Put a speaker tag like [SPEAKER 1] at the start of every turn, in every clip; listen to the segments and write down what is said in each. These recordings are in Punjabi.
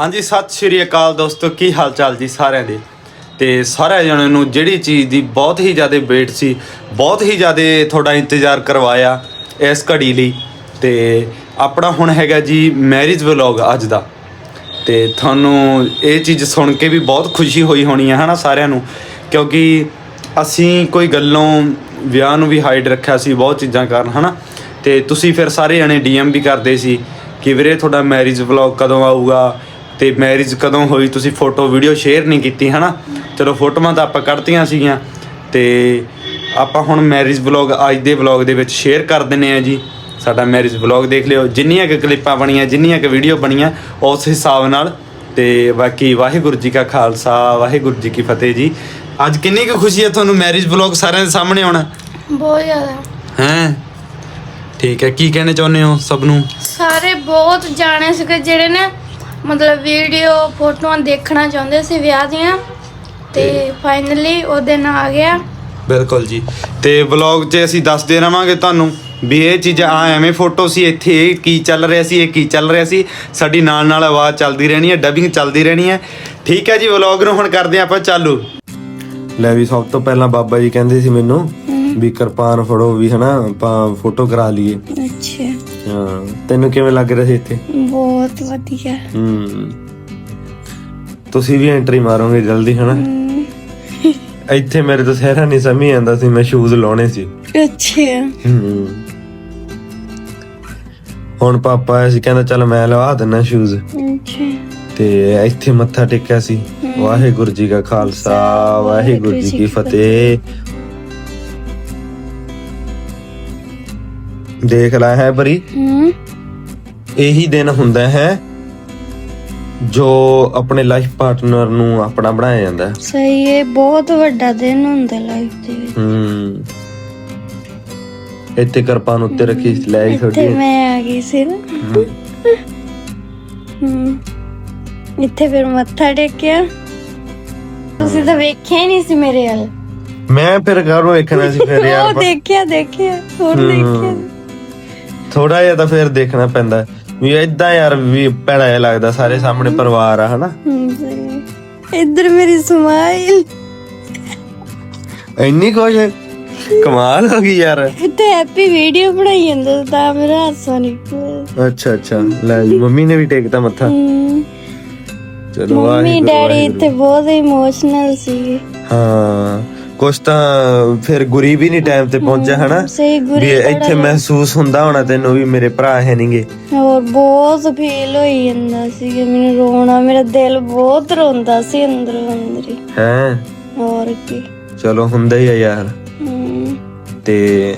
[SPEAKER 1] ਹਾਂਜੀ, ਸਤਿ ਸ਼੍ਰੀ ਅਕਾਲ ਦੋਸਤੋ, ਕੀ ਹਾਲ ਚਾਲ ਜੀ ਸਾਰਿਆਂ ਦੇ? ਤੇ ਸਾਰਿਆਂ ਜਣਿਆਂ ਨੂੰ ਜਿਹੜੀ ਚੀਜ਼ ਦੀ ਬਹੁਤ ਹੀ ਜ਼ਿਆਦਾ ਵੇਟ ਸੀ, ਬਹੁਤ ਹੀ ਜ਼ਿਆਦਾ ਤੁਹਾਡਾ ਇੰਤਜ਼ਾਰ ਕਰਵਾਇਆ ਇਸ ਘੜੀ ਲਈ। ਤੇ ਆਪਣਾ ਹੁਣ ਹੈਗਾ ਜੀ ਮੈਰਿਜ ਵਲੌਗ ਅੱਜ ਦਾ। ਤੇ ਤੁਹਾਨੂੰ ਇਹ ਚੀਜ਼ ਸੁਣ ਕੇ ਵੀ ਬਹੁਤ ਖੁਸ਼ੀ ਹੋਈ ਹੋਣੀ ਹੈ, ਹਨਾ ਸਾਰਿਆਂ ਨੂੰ? ਕਿਉਂਕਿ ਅਸੀਂ ਕੋਈ ਗੱਲੋਂ ਵਿਆਹ ਨੂੰ ਵੀ ਹਾਈਡ ਰੱਖਿਆ ਸੀ ਬਹੁਤ ਚੀਜ਼ਾਂ ਕਾਰਨ, ਹਨਾ? ਤੇ ਤੁਸੀਂ ਫਿਰ ਸਾਰੇ ਜਣੇ ਡੀਐਮ ਵੀ ਕਰਦੇ ਸੀ ਕਿ ਵੀਰੇ ਤੁਹਾਡਾ ਮੈਰਿਜ ਵਲੌਗ ਕਦੋਂ ਆਊਗਾ? ਤੇ ਮੈਰਿਜ ਕਦੋਂ ਹੋਈ ਤੁਸੀਂ ਫੋਟੋ ਵੀਡੀਓ ਸ਼ੇਅਰ ਨਹੀਂ ਕੀਤੀ ਹਨਾ? ਚਲੋ ਫੋਟੋਆਂ ਤਾਂ ਆਪਾਂ ਕੱਢਤੀਆਂ ਸੀਗੀਆਂ। ਤੇ ਆਪਾਂ ਹੁਣ ਮੈਰਿਜ ਵਲੌਗ ਅੱਜ ਦੇ ਵਲੌਗ ਦੇ ਵਿੱਚ ਸ਼ੇਅਰ ਕਰ ਦਿੰਨੇ ਆ ਜੀ। ਸਾਡਾ ਮੈਰਿਜ ਵਲੌਗ ਦੇਖ ਲਿਓ। ਜਿੰਨੀਆਂ ਕੁ ਕਲਿੱਪਾਂ ਬਣੀਆਂ ਜਿੰਨੀਆਂ ਕੁ ਵੀਡੀਓ ਬਣੀਆਂ ਉਸ ਹਿਸਾਬ ਨਾਲ। ਤੇ ਬਾਕੀ ਵਾਹਿਗੁਰੂ ਜੀ ਕਾ ਖਾਲਸਾ ਵਾਹਿਗੁਰੂ ਜੀ ਕੀ ਫਤਿਹ ਜੀ। ਅੱਜ ਕਿੰਨੀ ਕੁ ਖੁਸ਼ੀ ਹੈ ਤੁਹਾਨੂੰ ਮੈਰਿਜ ਵਲੌਗ ਸਾਰਿਆਂ ਦੇ ਸਾਹਮਣੇ ਆਉਣਾ?
[SPEAKER 2] ਬਹੁਤ ਜ਼ਿਆਦਾ।
[SPEAKER 1] ਹੈ? ਠੀਕ ਹੈ ਕੀ ਕਹਿਣਾ ਚਾਹੁੰਦੇ ਹੋ ਸਭ ਨੂੰ?
[SPEAKER 2] ਸਾਰੇ ਬਹੁਤ ਜਾਣੇ ਸੀਗੇ ਜਿਹੜੇ ਨੇ ਮਤਲਬ ਵੀਡੀਓ ਫੋਟੋਆਂ ਦੇਖਣਾ ਚਾਹੁੰਦੇ ਸੀ ਵਿਆਹ ਦੀਆਂ ਤੇ ਫਾਈਨਲੀ ਉਹ ਦਿਨ ਆ ਗਿਆ।
[SPEAKER 1] ਬਿਲਕੁਲ ਜੀ। ਤੇ ਵਲੌਗ 'ਚ ਅਸੀਂ ਦੱਸਦੇ ਰਵਾਂਗੇ ਤੁਹਾਨੂੰ ਵੀ ਇਹ ਚੀਜ਼ਾਂ ਆ ਐਵੇਂ ਫੋਟੋ ਸੀ ਇੱਥੇ ਇਹ ਕੀ ਚੱਲ ਰਿਹਾ ਸੀ ਇਹ ਕੀ ਚੱਲ ਰਿਹਾ ਸੀ। ਸਾਡੀ ਨਾਲ ਨਾਲ ਆਵਾਜ਼ ਚੱਲਦੀ ਰਹਿਣੀ ਹੈ ਡਬਿੰਗ ਚੱਲਦੀ ਰਹਿਣੀ ਹੈ। ਠੀਕ ਹੈ ਜੀ ਵਲੌਗ ਨੂੰ ਹੁਣ ਕਰਦੇ ਹਾਂ ਆਪਾਂ ਚਾਲੂ।
[SPEAKER 3] ਲੈ ਵੀ ਸਭ ਤੋਂ ਪਹਿਲਾਂ ਬਾਬਾ ਜੀ ਕਹਿੰਦੇ ਸੀ ਮੈਨੂੰ ਵੀ ਕਿਰਪਾਨ ਫੜੋ ਵੀ ਹਨਾ ਆਪਾਂ ਫੋਟੋ ਕਰਾ ਲਈਏ।
[SPEAKER 2] ਅੱਛਾ।
[SPEAKER 3] ਹਾਂ ਤੈਨੂੰ ਕਿਵੇਂ ਲੱਗ ਰਿਹਾ ਸੀ ਇੱਥੇ?
[SPEAKER 2] ਬਹੁਤ ਵਧੀਆ।
[SPEAKER 3] ਹੂੰ। ਤੁਸੀਂ ਵੀ ਐਂਟਰੀ ਮਾਰੋਗੇ ਜਲਦੀ ਹਨਾ? ਇੱਥੇ ਮੇਰੇ ਤੋਂ ਸਹਿਰਾ ਨਹੀਂ ਸਮਝ ਆਂਦਾ ਸੀ ਮੈਂ ਸ਼ੂਜ਼ ਲਾਉਣੇ ਸੀ।
[SPEAKER 2] ਅੱਛਾ।
[SPEAKER 3] ਹੂੰ। ਹੁਣ ਪਾਪਾ ਆਇਆ ਸੀ ਕਹਿੰਦਾ ਚੱਲ ਮੈਂ ਲਵਾ ਦਿੰਨਾ ਸ਼ੂਜ਼
[SPEAKER 2] ਅੱਛਾ।
[SPEAKER 3] ਤੇ ਇੱਥੇ ਮੱਥਾ ਟੇਕਿਆ ਸੀ। ਵਾਹਿਗੁਰੂ ਜੀ ਕਾ ਖਾਲਸਾ ਵਾਹਿਗੁਰੂ ਜੀ ਕੀ ਫਤਿਹ। ਦੇਖ ਲੈ ਹੈ ਬਰੀ
[SPEAKER 2] ਹੂੰ।
[SPEAKER 3] ਇਹੀ ਦਿਨ ਹੁੰਦਾ ਹੈ ਜੋ ਆਪਣੇ ਲਾਈਫ ਪਾਰਟਨਰ ਨੂੰ ਆਪਣਾ ਬਣਾਇਆ ਜਾਂਦਾ ਹੈ।
[SPEAKER 2] ਸਹੀ ਹੈ ਬਹੁਤ ਵੱਡਾ ਦਿਨ ਹੁੰਦਾ ਲਾਈਫ ਦੇ ਵਿੱਚ।
[SPEAKER 3] ਹੂੰ। ਇੱਥੇ ਕਿਰਪਾਨ ਉੱਤੇ ਰੱਖੀ ਸੀ, ਲੈ ਆਈ ਛੋਟੀ
[SPEAKER 2] ਮੈਂ ਆ ਗਈ ਸੀ ਨਾ।
[SPEAKER 3] ਹੂੰ।
[SPEAKER 2] ਇੱਥੇ ਫਿਰ ਮੱਥਾ ਟੇਕਿਆ। ਤੁਸੀਂ ਤਾਂ ਵੇਖਿਆ ਹੀ ਨਹੀਂ ਸੀ ਮੇਰੇ ਵੱਲ।
[SPEAKER 3] ਮੈਂ ਫਿਰ ਘਰੋਂ ਵੇਖਣਾ ਸੀ ਫਿਰ ਯਾਰ।
[SPEAKER 2] ਉਹ ਦੇਖਿਆ ਦੇਖਿਆ ਹੋਰ। ਦੇਖਿਆ।
[SPEAKER 3] ਥੋੜਾ ਜਿਹਾ ਤਾਂ ਫਿਰ ਦੇਖਣਾ ਪੈਂਦਾ ਵੀ ਇਦਾਂ ਯਾਰ ਵੀ ਭੈੜਾ ਜਿਹਾ ਲੱਗਦਾ ਸਾਰੇ ਸਾਹਮਣੇ ਪਰਿਵਾਰ ਆ ਹਨਾ।
[SPEAKER 2] ਇੱਧਰ ਮੇਰੀ ਸਮਾਈਲ।
[SPEAKER 3] ਇੰਨੀ ਕੁਝ ਕਮਾਲ ਹੋ ਗਈ ਯਾਰ।
[SPEAKER 2] ਇੱਥੇ ਹੈਪੀ ਵੀਡੀਓ ਬਣਾਈ ਜਾਂਦਾ ਤਾਂ ਮੇਰਾ ਹਾਸਾ ਨਿਕਲਿਆ।
[SPEAKER 3] ਅੱਛਾ ਅੱਛਾ। ਲੈ ਜੀ ਮੰਮੀ ਨੇ ਵੀ ਟੇਕਤਾ ਮੱਥਾ। ਚਲੋ
[SPEAKER 2] ਮੰਮੀ ਡੈਡੀ। ਇੱਥੇ ਬਹੁਤ ਇਮੋਸ਼ਨਲ ਸੀ
[SPEAKER 3] ਹਾਂ। ਕੁਛ ਤਾਂ ਫਿਰ ਗੁਰੀ ਵੀ ਨਹੀਂ ਟਾਈਮ ਤੇ ਪਹੁੰਚਿਆ ਹਨਾ?
[SPEAKER 2] ਸਹੀ ਗੁਰੀ
[SPEAKER 3] ਵੀ ਇੱਥੇ ਮਹਿਸੂਸ ਹੁੰਦਾ ਹੋਣਾ ਤੈਨੂੰ ਵੀ ਮੇਰੇ ਭਰਾ ਹੈ ਨਹੀਂਗੇ
[SPEAKER 2] ਹੋਰ ਬਹੁਤ ਫੀਲ ਹੋਈ ਜਾਂਦਾ ਸੀ ਕਿ ਮੈਨੂੰ ਰੋਣਾ ਮੇਰਾ ਦਿਲ ਬਹੁਤ ਰੋਂਦਾ ਸੀ ਅੰਦਰੋਂ ਅੰਦਰ ਹੀ।
[SPEAKER 3] ਹੈ?
[SPEAKER 2] ਹੋਰ ਕੀ।
[SPEAKER 3] ਚਲੋ ਹੁੰਦਾ ਹੀ ਆ ਯਾਰ। ਤੇ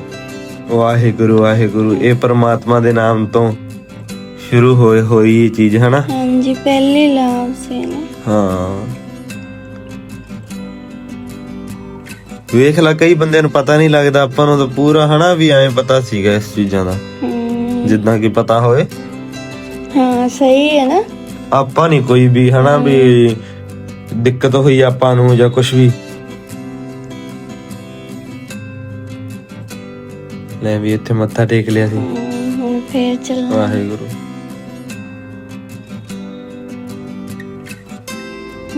[SPEAKER 3] ਵਾਹਿਗੁਰੂ ਵਾਹਿਗੁਰੂ ਇਹ ਪਰਮਾਤਮਾ ਦੇ ਨਾਮ ਤੋਂ ਸ਼ੁਰੂ ਹੋਏ ਹੋਈ ਇਹ ਚੀਜ਼ ਹਨਾ?
[SPEAKER 2] ਹਾਂਜੀ ਪਹਿਲੀ ਲਾਭ ਸੀ ਨਾ
[SPEAKER 3] ਹਾਂ। ਵੇਖ ਲੈ ਕਈ ਬੰਦਿਆਂ ਨੂੰ ਪਤਾ ਨਹੀਂ ਲੱਗਦਾ ਆਪਾਂ ਨੂੰ ਤਾਂ ਪੂਰਾ ਹਨਾ ਵੀ ਐਂ ਪਤਾ ਸੀਗਾ ਇਸ ਚੀਜ਼ਾਂ ਦਾ। ਜਿੱਦਾਂ ਕਿ ਪਤਾ ਹੋਏ।
[SPEAKER 2] ਹਾਂ ਸਹੀ ਹੈ ਨਾ।
[SPEAKER 3] ਆਪਾਂ ਨਹੀਂ ਕੋਈ ਵੀ ਹਨਾ ਵੀ ਦਿੱਕਤ ਹੋਈ ਆਪਾਂ ਨੂੰ ਜਾਂ ਕੁਝ ਵੀ। ਲੈ ਵੀ ਇੱਥੇ ਮੱਥਾ ਟੇਕ ਲਿਆ ਸੀ।
[SPEAKER 2] ਹੁਣ ਫੇਰ ਚੱਲਣਾ।
[SPEAKER 3] ਵਾਹਿਗੁਰੂ।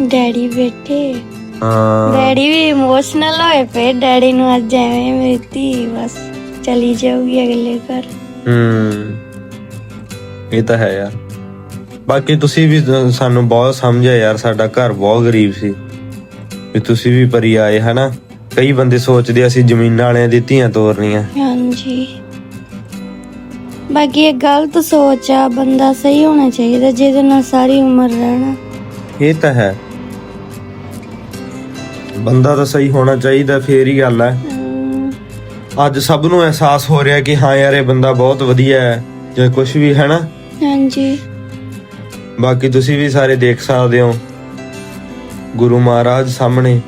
[SPEAKER 2] ਡੈਡੀ ਬੈਠੇ।
[SPEAKER 3] ਹਾਂ
[SPEAKER 2] ਡੈਡੀ ਵੀ ਇਮੋਸ਼ਨਲ ਹੋਏ ਪਏ। ਡੈਡੀ ਨੂੰ ਅੱਜ ਐਵੇਂ ਮੇਰੀ ਧੀ ਬਸ ਚਲੀ ਜਾਊਗੀ ਅਗਲੇ ਘਰ।
[SPEAKER 3] ਹੂੰ। ਇਹ ਤਾਂ ਹੈ ਯਾਰ। ਬਾਕੀ ਤੁਸੀਂ ਵੀ ਸਾਨੂੰ ਬਹੁਤ ਸਮਝਿਆ ਯਾਰ ਸਾਡਾ ਘਰ ਬਹੁਤ ਗਰੀਬ ਸੀ। ਵੀ ਤੁਸੀਂ ਵੀ ਪਰੀ ਆਏ ਹਨਾ? ਕਈ ਬੰਦੇ ਸੋਚਦੇ ਅਸੀਂ ਜ਼ਮੀਨਾਂ ਵਾਲਿਆਂ ਦੀ ਧੀਆਂ ਤੋਰਨੀਆਂ।
[SPEAKER 2] ਹਾਂਜੀ। ਬਾਕੀ ਇਹ ਗਲਤ ਸੋਚ ਆ ਬੰਦਾ ਸਹੀ ਹੋਣਾ ਚਾਹੀਦਾ ਜਿਹਦੇ ਨਾਲ ਸਾਰੀ ਉਮਰ ਰਹਿਣਾ।
[SPEAKER 3] ਇਹ ਤਾਂ ਹੈ। ਬੰਦਾ ਤਾਂ ਸਹੀ ਹੋਣਾ ਚਾਹੀਦਾ ਫੇਰ ਹੀ ਗੱਲ ਹੈ। ਅੱਜ ਸਭ ਨੂੰ ਅਹਿਸਾਸ ਹੋ ਰਿਹਾ ਕਿ ਹਾਂ ਯਾਰ ਇਹ ਬੰਦਾ ਬਹੁਤ ਵਧੀਆ ਹੈ ਜਾਂ ਕੁਝ ਵੀ ਹੈ ਨਾ?
[SPEAKER 2] ਹਾਂਜੀ।
[SPEAKER 3] ਬਾਕੀ ਤੁਸੀਂ ਵੀ ਸਾਰੇ ਦੇਖ ਸਕਦੇ ਹੋ ਗੁਰੂ ਮਹਾਰਾਜ ਸਾਹਮਣੇ।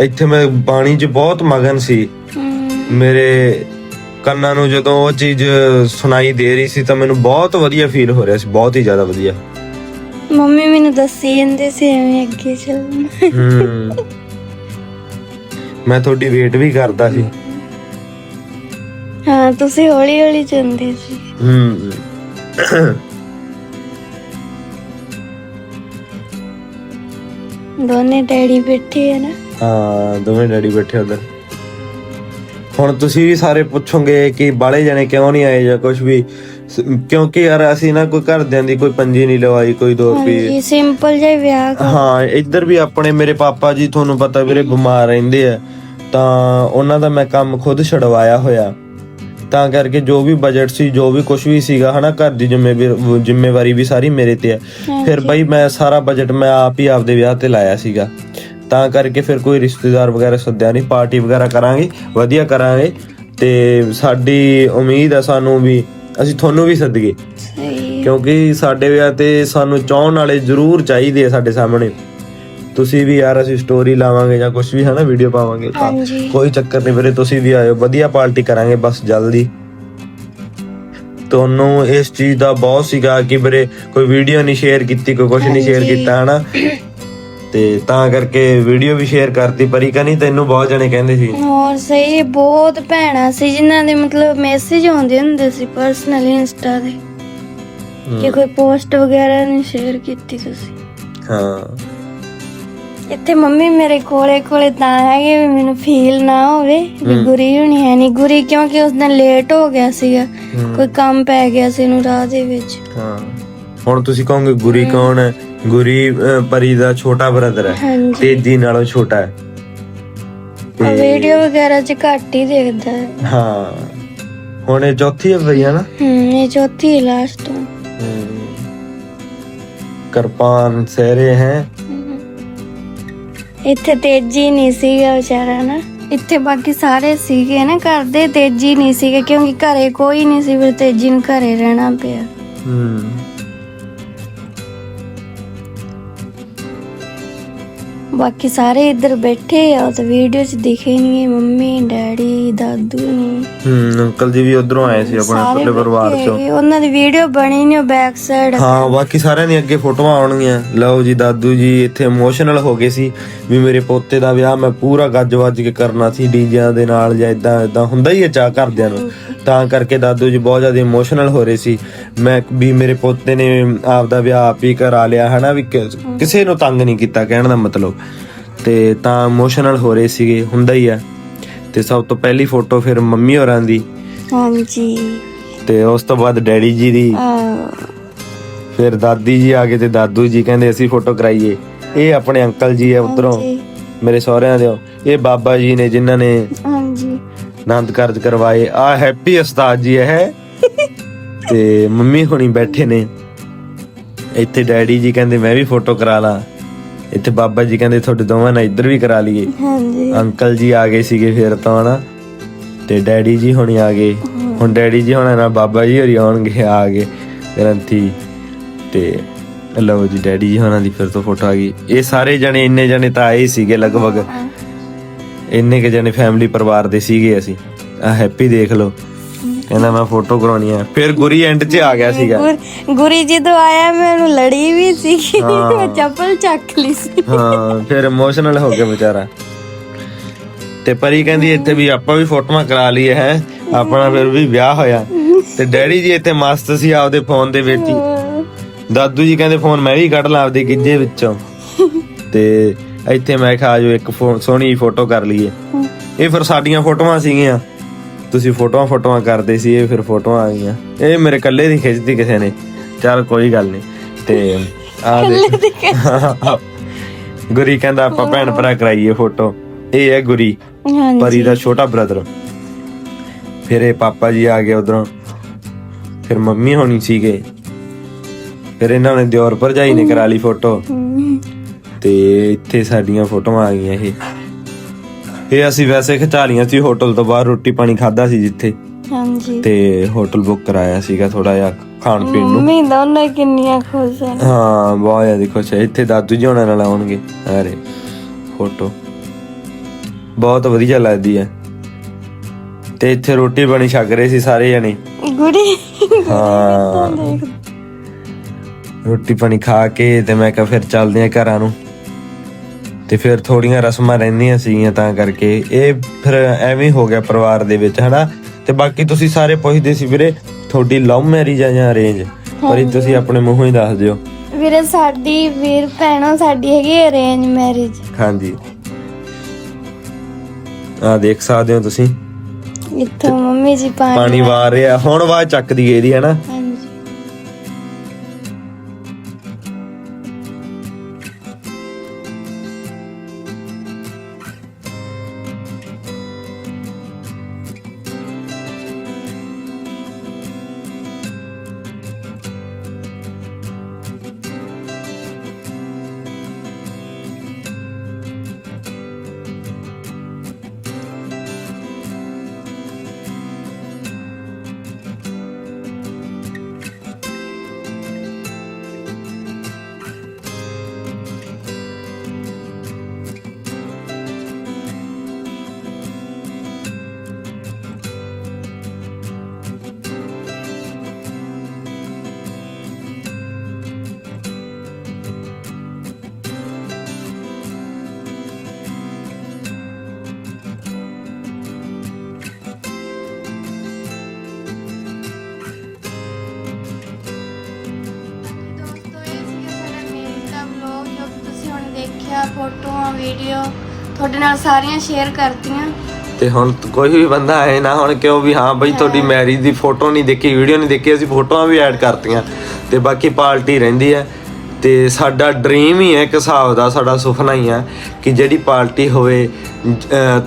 [SPEAKER 3] ਇੱਥੇ ਮੈਂ ਬਾਣੀ 'ਚ ਬਹੁਤ ਮਗਨ ਸੀ। ਮੇਰੇ ਕੰਨਾਂ ਨੂੰ ਜਦੋਂ ਉਹ ਚੀਜ਼ ਸੁਣਾਈ ਦੇ ਰਹੀ ਸੀ ਤਾਂ ਮੈਨੂੰ ਬਹੁਤ ਵਧੀਆ ਫੀਲ ਹੋ ਰਿਹਾ ਸੀ ਬਹੁਤ ਹੀ ਜ਼ਿਆਦਾ ਵਧੀਆ।
[SPEAKER 2] ਮੰਮੀ ਮੈਨੂੰ ਦੱਸੀ ਜਾਂਦੇ ਸੀ ਐਵੇਂ ਅੱਗੇ ਚੱਲਣਾ।
[SPEAKER 3] ਹੂੰ। ਮੈਂ ਤੁਹਾਡੀ ਵੇਟ ਵੀ ਕਰਦਾ ਸੀ।
[SPEAKER 2] ਹਾਂ ਤੁਸੀਂ ਹੌਲੀ ਹੌਲੀ ਜਾਂਦੇ ਸੀ।
[SPEAKER 3] ਹੂੰ।
[SPEAKER 2] ਦੋਨੇ ਡੈਡੀ ਬੈਠੇ ਆ ਨਾ।
[SPEAKER 3] ਹਾਂ ਦੋਵੇਂ ਡੈਡੀ ਬੈਠੇ ਉਧਰ। ਹੁਣ ਤੁਸੀਂ ਵੀ ਸਾਰੇ ਪੁੱਛੋਗੇ ਕਿ ਬਾਲੇ ਜਣੇ ਕਿਉਂ ਨਹੀਂ ਆਏ ਜਾਂ ਕੁਝ ਵੀ। ਕਿਉਂਕਿ ਯਾਰ ਅਸੀਂ ਨਾ ਕੋਈ ਘਰਦਿਆਂ ਦੀ ਕੋਈ ਪੰਜੀ ਨਹੀਂ ਲਵਾਈ ਕੋਈ 2 ਰੁਪਏ।
[SPEAKER 2] ਹਾਂਜੀ ਸਿੰਪਲ ਜਿਹਾ ਹੀ ਵਿਆਹ ਕਰ।
[SPEAKER 3] ਹਾਂ ਇੱਧਰ ਵੀ ਆਪਣੇ ਮੇਰੇ ਪਾਪਾ ਜੀ ਤੁਹਾਨੂੰ ਪਤਾ ਵੀਰੇ ਬਿਮਾਰ ਰਹਿੰਦੇ ਆ। ਤਾਂ ਉਹਨਾਂ ਦਾ ਮੈਂ ਕੰਮ ਖੁਦ ਛਡਵਾਇਆ ਹੋਇਆ। ਤਾਂ ਕਰਕੇ ਜੋ ਵੀ ਬਜਟ ਸੀ ਜੋ ਵੀ ਕੁਝ ਵੀ ਸੀਗਾ ਹਨਾ ਘਰ ਦੀ ਜ਼ਿੰਮੇਵਾਰੀ ਜ਼ਿੰਮੇਵਾਰੀ ਵੀ ਸਾਰੀ ਮੇਰੇ ਤੇ ਹੈ ਫਿਰ ਬਈ ਮੈਂ ਸਾਰਾ ਬਜਟ ਮੈਂ ਆਪ ਹੀ ਆਪਦੇ ਵਿਆਹ ਤੇ ਲਾਇਆ ਸੀਗਾ। ਤਾਂ ਕਰਕੇ ਫਿਰ ਕੋਈ ਰਿਸ਼ਤੇਦਾਰ ਵਗੈਰਾ ਸੱਦਿਆ ਨਹੀਂ ਪਾਰਟੀ ਵਗੈਰਾ ਕਰਾਂਗੇ ਵਧੀਆ ਕਰਾਂਗੇ। ਤੇ ਸਾਡੀ ਉਮੀਦ ਹੈ ਸਾਨੂੰ ਵੀ ਅਸੀਂ ਤੁਹਾਨੂੰ ਵੀ ਸੱਦੀਏ।
[SPEAKER 2] ਸਹੀ।
[SPEAKER 3] ਕਿਉਂਕਿ ਸਾਡੇ ਵਿਆਹ ਤੇ ਸਾਨੂੰ ਚਾਹਣ ਵਾਲੇ ਜ਼ਰੂਰ ਚਾਹੀਦੇ ਆ ਸਾਡੇ ਸਾਹਮਣੇ। ਤੁਸੀਂ ਵੀ ਯਾਰ ਅਸੀਂ ਸਟੋਰੀ ਲਾਵਾਂਗੇ ਜਾਂ ਕੁਝ ਵੀ ਹੈ ਨਾ ਵੀਡੀਓ ਪਾਵਾਂਗੇ। ਤਾਂ
[SPEAKER 2] ਹਾਂਜੀ।
[SPEAKER 3] ਕੋਈ ਚੱਕਰ ਨਹੀਂ ਵੀਰੇ ਤੁਸੀਂ ਵੀ ਆਇਓ ਵਧੀਆ ਪਾਰਟੀ ਕਰਾਂਗੇ ਬਸ ਜਲਦੀ। ਤੁਹਾਨੂੰ ਇਸ ਚੀਜ਼ ਦਾ ਬਹੁਤ ਸੀਗਾ ਕਿ ਵੀਰੇ ਕੋਈ ਵੀਡੀਓ ਨਹੀਂ ਸ਼ੇਅਰ ਕੀਤੀ ਕੋਈ ਕੁਝ ਨਹੀਂ ਸ਼ੇਅਰ। ਕੀਤਾ ਹਨਾ। ਤੇ ਤਾਂ ਕਰਕੇ ਵੀਡੀਓ ਵੀ ਸ਼ੇਅਰ ਕਰਤੀ ਪਰੀ ਕਨੀ ਤੈਨੂੰ ਬਹੁਤ ਜਣੇ ਕਹਿੰਦੇ ਸੀ।
[SPEAKER 2] ਹੋਰ ਸਹੀ ਬਹੁਤ ਭੈਣਾਂ ਸੀ ਜਿਨ੍ਹਾਂ ਦੇ ਮਤਲਬ ਮੈਸੇਜ ਆਉਂਦੇ ਹੁੰਦੇ ਸੀ ਪਰਸਨਲ ਇੰਸਟਾ ਤੇ। ਕਿ ਕੋਈ ਪੋਸਟ ਵਗੈਰਾ ਨਹੀਂ ਸ਼ੇਅਰ ਕੀਤੀ ਤੁਸੀਂ।
[SPEAKER 3] ਹਾਂ।
[SPEAKER 2] ਇੱਥੇ ਮੰਮੀ ਮੇਰੇ ਕੋਲੇ ਕੋਲੇ ਤਾਂ ਹੈਗੇ ਵੀ ਮੈਨੂੰ ਫੀਲ ਨਾ ਹੋਵੇ ਵੀ ਗੁਰੀ ਹੁਣੀ ਹੈ ਨਹੀਂ ਗੁਰੀ ਕਿਉਂਕਿ ਉਸ ਦਿਨ ਲੇਟ ਹੋ ਗਿਆ ਸੀਗਾ। ਕੋਈ ਕੰਮ ਪੈ ਗਿਆ ਸੀ ਇਹਨੂੰ ਰਾਹ ਦੇ ਵਿੱਚ।
[SPEAKER 3] ਹਾਂ। ਹੁਣ ਤੁਸੀਂ ਕਹੋਗੇ ਗੁਰੀ ਕੌਣ ਹੈ? ਗੁਰੀ ਅਹ, ਪਰੀ ਦਾ ਛੋਟਾ ਬ੍ਰਦਰ ਹੈ।
[SPEAKER 2] ਹਾਂਜੀ।
[SPEAKER 3] ਤੇਜੀ ਨਾਲੋਂ ਛੋਟਾ ਹੈ।
[SPEAKER 2] ਉਹ ਵੀਡੀਓ ਵਗੈਰਾ ਚ ਘੱਟ ਹੀ ਦੇਖਦਾ ਹੈ।
[SPEAKER 3] ਹਾਂ। ਹੁਣ ਇਹ ਚੌਥੀ ਹੈ ਭਈਆ ਨਾ?
[SPEAKER 2] ਹੂੰ ਇਹ ਚੌਥੀ ਲਾਸਟ
[SPEAKER 3] ਕਿਰਪਾਨ ਸਹਿਰੇ ਹੈ।
[SPEAKER 2] ਇੱਥੇ ਤੇਜੀ ਨਹੀਂ ਸੀਗਾ ਵਿਚਾਰਾ ਨਾ। ਇੱਥੇ ਬਾਕੀ ਸਾਰੇ ਸੀਗੇ ਨਾ ਘਰ ਦੇ ਤੇਜੀ ਨਹੀਂ ਸੀਗੇ ਕਿਉਂਕਿ ਘਰੇ ਕੋਈ ਨਹੀਂ ਸੀ ਫਿਰ ਤੇਜੀ ਨੂੰ ਘਰੇ ਰਹਿਣਾ ਪਿਆ।
[SPEAKER 3] ਹੂੰ।
[SPEAKER 2] ਬਾਕੀ ਸਾਰੇ ਇੱਧਰ ਬੈਠੇ ਆ ਤੇ ਵੀਡੀਓ 'ਚ ਦਿਖੇ ਨਹੀਂ ਮੰਮੀ ਡੈਡੀ ਦਾਦੂ
[SPEAKER 3] ਹੂੰ ਅੰਕਲ ਜੀ ਵੀ ਉਧਰੋਂ ਆਏ ਸੀ ਆਪਣੇ
[SPEAKER 2] ਸਾਰੇ
[SPEAKER 3] ਪੂਰੇ ਪਰਿਵਾਰ
[SPEAKER 2] ਬੈਠੇ
[SPEAKER 3] ਚੋਂ।
[SPEAKER 2] ਹੈਗੇ। ਉਹਨਾਂ ਦੀ ਵੀਡੀਓ ਬਣੀ ਨਹੀਂ ਉਹ ਬੈਕ ਸਾਈਡ
[SPEAKER 3] ਹਾਂ ਬਾਕੀ ਸਾਰਿਆਂ ਦੀ ਅੱਗੇ ਫੋਟੋਆਂ ਆਉਣਗੀਆਂ। ਲਓ ਜੀ ਦਾਦੂ ਜੀ ਇੱਥੇ ਇਮੋਸ਼ਨਲ ਹੋ ਗਏ ਸੀ ਵੀ ਮੇਰੇ ਪੋਤੇ ਦਾ ਵਿਆਹ ਮੈਂ ਪੂਰਾ ਗੱਜ ਵੱਜ ਕੇ ਕਰਨਾ ਸੀ ਡੀਜਿਆਂ ਦੇ ਨਾਲ ਜਾਂ ਇਦਾਂ ਇਦਾਂ ਹੁੰਦਾ ਹੀ ਹੈ ਚਾਹ ਘਰਦਿਆਂ ਨੂੰ। ਤਾਂ ਕਰਕੇ ਦਾਦੂ ਜੀ ਬਹੁਤ ਜ਼ਿਆਦਾ ਇਮੋਸ਼ਨਲ ਹੋ ਰਹੇ ਸੀ। ਮੈਂ ਵੀ ਮੇਰੇ ਪੋਤੇ ਨੇ ਆਪ ਦਾ ਵਿਆਹ ਆਪ ਹੀ ਕਰਾ ਲਿਆ ਹਨਾ ਵੀ ਕਿ- ਕਿਸੇ ਨੂੰ ਤੰਗ ਨਹੀਂ ਕੀਤਾ ਕਹਿਣ ਦਾ ਮਤਲਬ। ਤੇ ਤਾਂ ਇਮੋਸ਼ਨਲ ਹੋ ਰਹੇ ਸੀਗੇ ਹੁੰਦਾ ਹੀ ਆ। ਤੇ ਸਭ ਤੋਂ ਪਹਿਲੀ ਫੋਟੋ ਫਿਰ ਮੰਮੀ ਹੋਰਾਂ ਦੀ।
[SPEAKER 2] ਹਾਂਜੀ।
[SPEAKER 3] ਤੇ ਉਸ ਤੋਂ ਬਾਅਦ ਡੈਡੀ ਜੀ ਦੀ। ਫਿਰ ਦਾਦੀ ਜੀ ਆ ਗਏ ਤੇ ਦਾਦੂ ਜੀ ਕਹਿੰਦੇ ਅਸੀਂ ਫੋਟੋ ਕਰਾਈਏ। ਇਹ ਆਪਣੇ ਅੰਕਲ ਜੀ ਆ ਉਧਰੋਂ ਮੇਰੇ ਸਹੁਰਿਆਂ ਦੇ। ਇਹ ਬਾਬਾ ਜੀ ਨੇ ਜਿਨ੍ਹਾਂ ਨੇ
[SPEAKER 2] ਹਾਂਜੀ।
[SPEAKER 3] ਆਨੰਦ ਕਾਰਜ ਕਰਵਾਏ। ਆ ਹੈਪੀ ਉਸਤਾਦ ਜੀ ਹੈ ਤੇ ਮੰਮੀ ਹੁਣੀ ਬੈਠੇ ਨੇ। ਇੱਥੇ ਡੈਡੀ ਜੀ ਕਹਿੰਦੇ ਮੈਂ ਵੀ ਫੋਟੋ ਕਰਾ ਲਾਂ। ਇੱਥੇ ਬਾਬਾ ਜੀ ਕਹਿੰਦੇ ਤੁਹਾਡੇ ਦੋਵਾਂ ਨਾਲ ਇੱਧਰ ਵੀ ਕਰਾ ਲਈਏ।
[SPEAKER 2] ਹਾਂਜੀ।
[SPEAKER 3] ਅੰਕਲ ਜੀ ਆ ਗਏ ਸੀਗੇ ਫਿਰ ਤਾਂ ਹਨਾ ਤੇ ਡੈਡੀ ਜੀ ਹੁਣੀ ਆ ਗਏ। ਹੁਣ ਡੈਡੀ ਜੀ ਹੁਣਾਂ ਨਾਲ ਬਾਬਾ ਜੀ ਹੋਰੀ ਆਉਣਗੇ ਆ ਗਏ ਗ੍ਰੰਥੀ। ਤੇ ਲਓ ਜੀ ਡੈਡੀ ਜੀ ਹੁਣਾਂ ਦੀ ਫਿਰ ਤੋਂ ਫੋਟੋ ਆ ਗਈ। ਇਹ ਸਾਰੇ ਜਣੇ ਇੰਨੇ ਜਣੇ ਤਾਂ ਆਏ ਹੀ ਸੀਗੇ ਲਗਭਗ। ਇੰਨੇ ਕੇ ਜਣੇ ਫੈਮਿਲੀ ਪਰਿਵਾਰ ਦੇ ਸੀਗੇ ਅਸੀਂ। ਆ ਹੈਪੀ ਦੇਖ ਲਓ। ਕਹਿੰਦਾ ਮੈਂ ਫੋਟੋ ਕਰਾਉਣੀ ਆ ਫਿਰ ਗੁਰੀ ਐਂਡ 'ਚ ਆ ਗਿਆ ਸੀਗਾ।
[SPEAKER 2] ਗੁਰ- ਗੁਰੀ ਜਦੋਂ ਆਇਆ ਮੈਂ ਉਹਨੂੰ ਲੜੀ ਵੀ ਸੀ। ਮੈਂ ਚੱਪਲ ਚੱਕ ਲਈ ਸੀ।
[SPEAKER 3] ਹਾਂ ਫਿਰ ਇਮੋਸ਼ਨਲ ਹੋ ਗਿਆ ਵਿਚਾਰਾ। ਤੇ ਪਰੀ ਕਹਿੰਦੀ ਇੱਥੇ ਵੀ ਆਪਾਂ ਵੀ ਫੋਟੋਆਂ ਕਰਾ ਲਈਏ ਹੈ। ਆਪਣਾ ਫਿਰ ਵੀ ਵਿਆਹ ਹੋਇਆ। ਤੇ ਡੈਡੀ ਜੀ ਇੱਥੇ ਮਸਤ ਸੀ ਆਪਦੇ ਫੋਨ ਦੇ ਵਿੱਚ ਹੀ। ਦਾਦੂ ਜੀ ਕਹਿੰਦੇ ਫੋਨ ਮੈਂ ਵੀ ਕੱਢ ਲਾਂ ਆਪਦੇ ਗਿੱਜੇ ਵਿੱਚੋਂ। ਤੇ ਇੱਥੇ ਮੈਂ ਕਿਹਾ ਆਜੋ ਇੱਕ ਫੋ- ਸੋਹਣੀ ਫੋਟੋ ਕਰ ਲਈਏ। ਇਹ ਫਿਰ ਸਾਡੀਆਂ ਫੋਟੋਆਂ ਸੀਗੀਆਂ। ਤੁਸੀਂ ਫੋਟੋਆਂ ਫੋਟੋਆਂ ਕਰਦੇ ਸੀ ਇਹ ਫਿਰ ਫੋਟੋਆਂ ਆ ਗਈਆਂ। ਇਹ ਮੇਰੇ ਕੱਲੇ ਦੀ ਖਿੱਚਦੀ ਕਿਸੇ ਨੇ। ਚੱਲ ਕੋਈ ਗੱਲ ਨਹੀਂ ਤੇ ਆ ਦੇਖ। ਗੁਰੀ ਕਹਿੰਦਾ ਆਪਾਂ ਭੈਣ ਭਰਾ ਕਰਾਈਏ ਫੋਟੋ। ਇਹ ਹੈ ਗੁਰੀ ਪਰੀ ਦਾ ਛੋਟਾ ਬ੍ਰਦਰ ਫਿਰ ਇਹ ਪਾਪਾ ਜੀ ਆ ਗਏ ਉਧਰੋਂ। ਫਿਰ ਮੰਮੀ ਹੋਣੀ ਸੀਗੇ। ਫਿਰ ਇਹਨਾਂ ਨੇ ਦਿਓਰ ਭਰਜਾਈ ਨੇ ਕਰਾ ਲਈ ਫੋਟੋ। ਤੇ ਇੱਥੇ ਸਾਡੀਆਂ ਫੋਟੋਆਂ ਆ ਗਈਆਂ ਇਹ। ਇਹ ਅਸੀਂ ਵੈਸੇ ਖਿਚਾ ਲੀਆਂ ਸੀ ਹੋਟਲ ਤੋਂ ਬਾਹਰ ਰੋਟੀ ਪਾਣੀ ਖਾਦਾ ਸੀ ਜਿੱਥੇ।
[SPEAKER 2] ਹਾਂਜੀ।
[SPEAKER 3] ਤੇ ਹੋਟਲ ਬੁੱਕ ਕਰਾਇਆ ਸੀਗਾ ਥੋੜਾ ਜਿਹਾ ਖਾਣ ਪੀਣ ਨੂੰ।
[SPEAKER 2] ਮੰਮੀ ਦੋਨੋਂ ਕਿੰਨੀਆਂ ਖੁਸ਼ ਹਨ
[SPEAKER 3] ਹਾਂ ਬਹੁਤ ਜ਼ਿਆਦਾ ਖੁਸ਼ ਹੈ ਇੱਥੇ ਦਾਦੂ ਜੀ ਹੋਣਾ ਨਾਲ ਆਉਣਗੇ। ਅਰੇ ਫੋਟੋ। ਬਹੁਤ ਵਧੀਆ ਲੱਗਦੀ ਹੈ। ਤੇ ਇੱਥੇ ਰੋਟੀ ਬਣੀ ਛਕ ਰਹੇ ਸੀ ਸਾਰੇ ਜਣੇ।
[SPEAKER 2] ਗੁੜੀ।
[SPEAKER 3] ਹਾਂ। ਰੋਟੀ ਪਾਣੀ ਖਾ ਕੇ ਤੇ ਮੈਂ ਕਿਹਾ ਫਿਰ ਚੱਲਦੇ ਆ ਘਰਾਂ ਨੂੰ। ਤੇ ਫਿਰ ਥੋੜੀਆਂ ਰਸਮਾਂ ਰਹਿੰਦੀਆਂ ਸੀਗੀਆਂ ਤਾਂ ਕਰਕੇ। ਇਹ ਫਿਰ ਐਵੇਂ ਹੀ ਗਿਆ ਪਰਿਵਾਰ ਦੇ ਵਿੱਚ ਹਨਾ? ਤੇ ਬਾਕੀ ਤੁਸੀਂ ਸਾਰੇ ਪੁੱਛਦੇ ਸੀ ਵੀਰੇ ਤੁਹਾਡੀ ਲਵ ਮੈਰਿਜ ਆ ਜਾਂ ਅਰੇਂਜ ਪਰ ਇਹ ਤੁਸੀਂ ਆਪਣੇ ਮੂੰਹੋਂ ਹੀ ਦੱਸ ਦਿਓ।
[SPEAKER 2] ਵੀਰੇ ਸਾਡੀ ਵੀਰ ਭੈਣੋ ਸਾਡੀ ਹੈਗੀ ਅਰੇਂਜ ਮੈਰਿਜ
[SPEAKER 3] ਹਾਂਜੀ। ਆ ਦੇਖ ਸਕਦੇ ਹੋ ਤੁਸੀਂ।
[SPEAKER 2] ਇੱਥੋਂ ਮੰਮੀ ਜੀ
[SPEAKER 3] ਪਾਣੀ
[SPEAKER 2] ਪਾਣੀ
[SPEAKER 3] ਵਾਰ ਰਿਹਾ। ਹੁਣ ਆਵਾਜ਼ ਚੱਕਦੀ ਗਈ ਦੀ ਹੈ
[SPEAKER 2] ਫੋਟੋਆਂ ਵੀਡੀਓ ਤੁਹਾਡੇ ਨਾਲ ਸਾਰੀਆਂ ਸ਼ੇਅਰ ਕਰਤੀਆਂ।
[SPEAKER 3] ਤੇ ਹੁਣ ਤ- ਕੋਈ ਵੀ ਬੰਦਾ ਆਏ ਨਾ ਹੁਣ ਕਿਉਂ ਵੀ ਹਾਂ ਬਈ ਤੁਹਾਡੀ ਮੈਰਿਜ ਦੀ ਫੋਟੋ ਨਹੀਂ ਦੇਖੀ ਵੀਡੀਓ ਨਹੀਂ ਦੇਖੀ ਅਸੀਂ ਫੋਟੋਆਂ ਵੀ ਐਡ ਕਰਤੀਆਂ। ਤੇ ਬਾਕੀ ਪਾਰਟੀ ਰਹਿੰਦੀ ਹੈ। ਤੇ ਸਾਡਾ ਡ੍ਰੀਮ ਹੀ ਹੈ ਇੱਕ ਹਿਸਾਬ ਦਾ, ਸਾਡਾ ਸੁਪਨਾ ਹੀ ਹੈ ਕਿ ਜਿਹੜੀ ਪਾਰਟੀ ਹੋਵੇ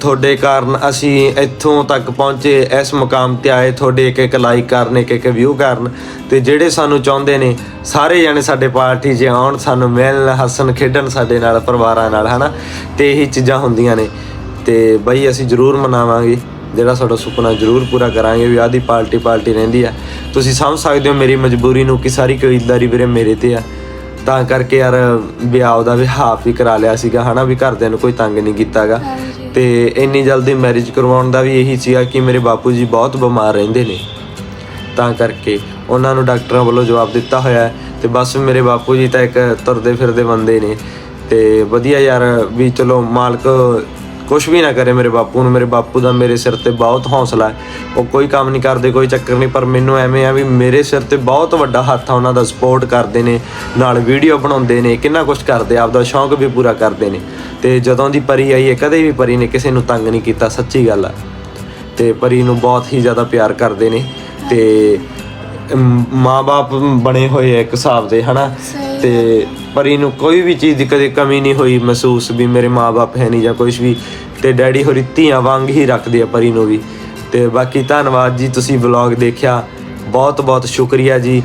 [SPEAKER 3] ਤੁਹਾਡੇ ਕਾਰਨ ਅਸੀਂ ਇੱਥੋਂ ਤੱਕ ਪਹੁੰਚੇ, ਇਸ ਮੁਕਾਮ ਤੇ ਆਏ, ਤੁਹਾਡੇ ਇੱਕ ਇੱਕ ਲਾਈਕ ਕਰਨ, ਇੱਕ ਇੱਕ ਵਿਊ ਕਰਨ ਤੇ ਜਿਹੜੇ ਸਾਨੂੰ ਚਾਹੁੰਦੇ ਨੇ, ਸਾਰੇ ਜਣੇ ਸਾਡੇ ਪਾਰਟੀ 'ਚ ਆਉਣ, ਸਾਨੂੰ ਮਿਲਣ, ਹੱਸਣ, ਖੇਡਣ ਸਾਡੇ ਨਾਲ, ਪਰਿਵਾਰਾਂ ਨਾਲ, ਹਨਾ? ਤੇ ਇਹੀ ਚੀਜ਼ਾਂ ਹੁੰਦੀਆਂ ਨੇ। ਤੇ ਬਈ ਅਸੀਂ ਜ਼ਰੂਰ ਮਨਾਵਾਂਗੇ, ਜਿਹੜਾ ਸਾਡਾ ਸੁਪਨਾ ਜ਼ਰੂਰ ਪੂਰਾ ਕਰਾਂਗੇ ਵੀ ਆਦੀ ਪਾਰਟੀ ਪਾਰਟੀ ਰਹਿੰਦੀ ਆ। ਤੁਸੀਂ ਸਮਝ ਸਕਦੇ ਹੋ ਮੇਰੀ ਮਜਬੂਰੀ ਨੂੰ ਕਿ ਸਾਰੀ ਖਰੀਦਦਾਰੀ ਵੀਰੇ ਮੇਰੇ ਤੇ ਆ। ਤਾਂ ਕਰਕੇ ਯਾਰ ਵਿਆਹ ਦਾ ਵੀ ਹਾਫ ਹੀ ਕਰਾ ਲਿਆ ਸੀਗਾ ਹਨਾ ਵੀ ਘਰਦਿਆਂ ਨੂੰ ਕੋਈ ਤੰਗ ਨਹੀਂ ਕੀਤਾਗਾ। ਤੇ ਇੰਨੀ ਜਲਦੀ ਮੈਰਿਜ ਕਰਵਾਉਣ ਦਾ ਵੀ ਇਹੀ ਸੀਗਾ ਕਿ ਮੇਰੇ ਬਾਪੂ ਜੀ ਬਹੁਤ ਬਿਮਾਰ ਰਹਿੰਦੇ ਨੇ। ਤਾਂ ਕਰਕੇ ਉਹਨਾਂ ਨੂੰ ਡਾਕਟਰਾਂ ਵੱਲੋਂ ਜਵਾਬ ਦਿੱਤਾ ਹੋਇਆ ਤੇ ਬਸ ਮੇਰੇ ਬਾਪੂ ਜੀ ਤਾਂ ਇੱਕ ਤੁਰਦੇ ਫਿਰਦੇ ਬੰਦੇ ਨੇ। ਤੇ ਵਧੀਆ ਯਾਰ ਵੀ ਚਲੋ ਮਾਲਕ ਕੁਝ ਵੀ ਨਾ ਕਰੇ ਮੇਰੇ ਬਾਪੂ ਨੂੰ ਮੇਰੇ ਬਾਪੂ ਦਾ ਮੇਰੇ ਸਿਰ ਤੇ ਬਹੁਤ ਹੌਸਲਾ ਹੈ। ਉਹ ਕੋਈ ਕੰਮ ਨਹੀਂ ਕਰਦੇ ਕੋਈ ਚੱਕਰ ਨਹੀਂ ਪਰ ਮੈਨੂੰ ਐਵੇਂ ਆ ਵੀ ਮੇਰੇ ਸਿਰ ਤੇ ਬਹੁਤ ਵੱਡਾ ਹੱਥ ਆ ਉਹਨਾਂ ਦਾ ਸਪੋਰਟ ਕਰਦੇ ਨੇ ਨਾਲ ਵੀਡੀਓ ਬਣਾਉਂਦੇ ਨੇ ਕਿੰਨਾ ਕੁਝ ਕਰਦੇ ਆਪਦਾ ਸ਼ੌਂਕ ਵੀ ਪੂਰਾ ਕਰਦੇ ਨੇ। ਤੇ ਜਦੋਂ ਦੀ ਪਰੀ ਆਈ ਹੈ ਕਦੇ ਵੀ ਪਰੀ ਨੇ ਕਿਸੇ ਨੂੰ ਤੰਗ ਨਹੀਂ ਕੀਤਾ ਸੱਚੀ ਗੱਲ ਆ। ਤੇ ਪਰੀ ਨੂੰ ਬਹੁਤ ਹੀ ਜ਼ਿਆਦਾ ਪਿਆਰ ਕਰਦੇ ਨੇ ਤੇ ਮਾਪੇ ਬਣੇ ਹੋਏ ਇੱਕ ਹਿਸਾਬ ਦੇ ਹਨਾ? ਤੇ ਪਰੀ ਨੂੰ ਕੋਈ ਵੀ ਚੀਜ਼ ਦੀ ਕਦੇ ਕਮੀ ਨਹੀਂ ਹੋਈ ਮਹਿਸੂਸ ਵੀ ਮੇਰੇ ਮਾਪੇ ਹੈ ਨਹੀਂ ਜਾਂ ਕੁਝ ਵੀ ਤੇ ਡੈਡੀ ਹੋਰੀ ਧੀਆਂ ਵਾਂਗ ਹੀ ਰੱਖਦੇ ਆ ਪਰੀ ਨੂੰ ਵੀ। ਤੇ ਬਾਕੀ ਧੰਨਵਾਦ ਜੀ ਤੁਸੀਂ ਵਲੌਗ ਦੇਖਿਆ। ਬਹੁਤ ਬਹੁਤ ਸ਼ੁਕਰੀਆ ਜੀ।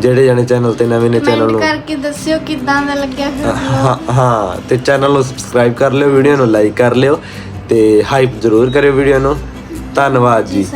[SPEAKER 3] ਜਿਹੜੇ ਜਣੇ ਚੈਨਲ ਤੇ ਨਵੇਂ ਨੇ ਚੈਨਲ ਨੂੰ
[SPEAKER 2] ਕਰਕੇ ਦੱਸਿਓ ਕਿਦਾਂ ਦਾ ਲੱਗਿਆ ਫਿਰ
[SPEAKER 3] ਹਾਂ ਹਾਂ ਤੇ ਚੈਨਲ ਨੂੰ ਸਬਸਕ੍ਰਾਈਬ ਕਰ ਲਿਓ ਵੀਡੀਓ ਨੂੰ ਲਾਈਕ ਕਰ ਲਿਓ। ਤੇ ਹਾਈਪ ਜ਼ਰੂਰ ਕਰਿਓ ਵੀਡੀਓ ਨੂੰ। ਧੰਨਵਾਦ ਜੀ।